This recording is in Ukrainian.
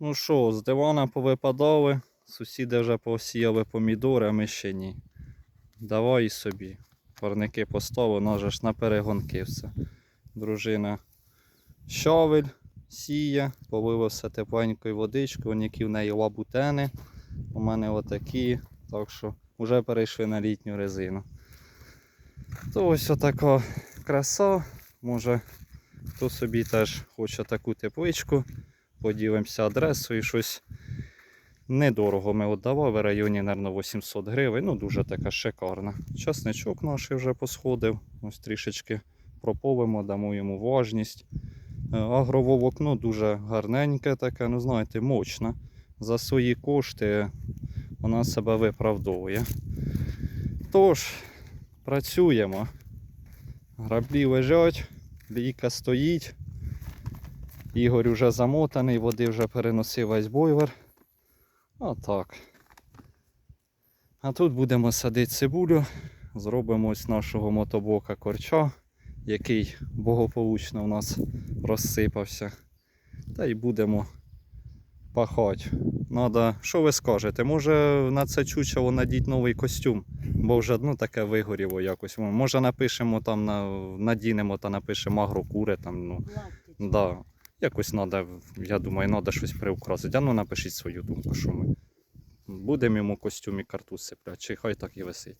Ну що, з дивана повипадали, сусіди вже посіяли помідори, а ми ще ні. Давай і собі. Парники поставили, нас же ж на перегонки все. Дружина щавель сіє, полила все тепленькою водичкою, які в неї лабутени. У мене отакі, так що вже перейшли на літню резину. То ось отака краса. Може, хто собі теж хоче таку тепличку. Поділимося адресою, щось недорого ми віддавали, в районі, мабуть, 800 гривень. Ну, дуже така шикарна. Часничок наш вже посходив. Ось трішечки проповимо, дамо йому важність. Е, Агроволокно дуже гарненьке таке, ну знаєте, мощне. За свої кошти вона себе виправдовує. Тож, працюємо. Граблі лежать, бійка стоїть. Ігор вже замотаний, води вже переносив весь бойлер. Отак. А тут будемо садити цибулю. Зробимо ось нашого мотоблока корча, який благополучно у нас розсипався. Та й будемо пахати. Надо, що ви скажете? Може на це чучело надіть новий костюм, бо вже ну, таке вигоріло якось. Може напишемо там, надінемо та напишемо агрокури там, ну. Да. Якось треба, я думаю, треба щось приукрасити. А ну напишіть свою думку, що ми будемо йому костюм і картуз сипляти, чи хай так і висить.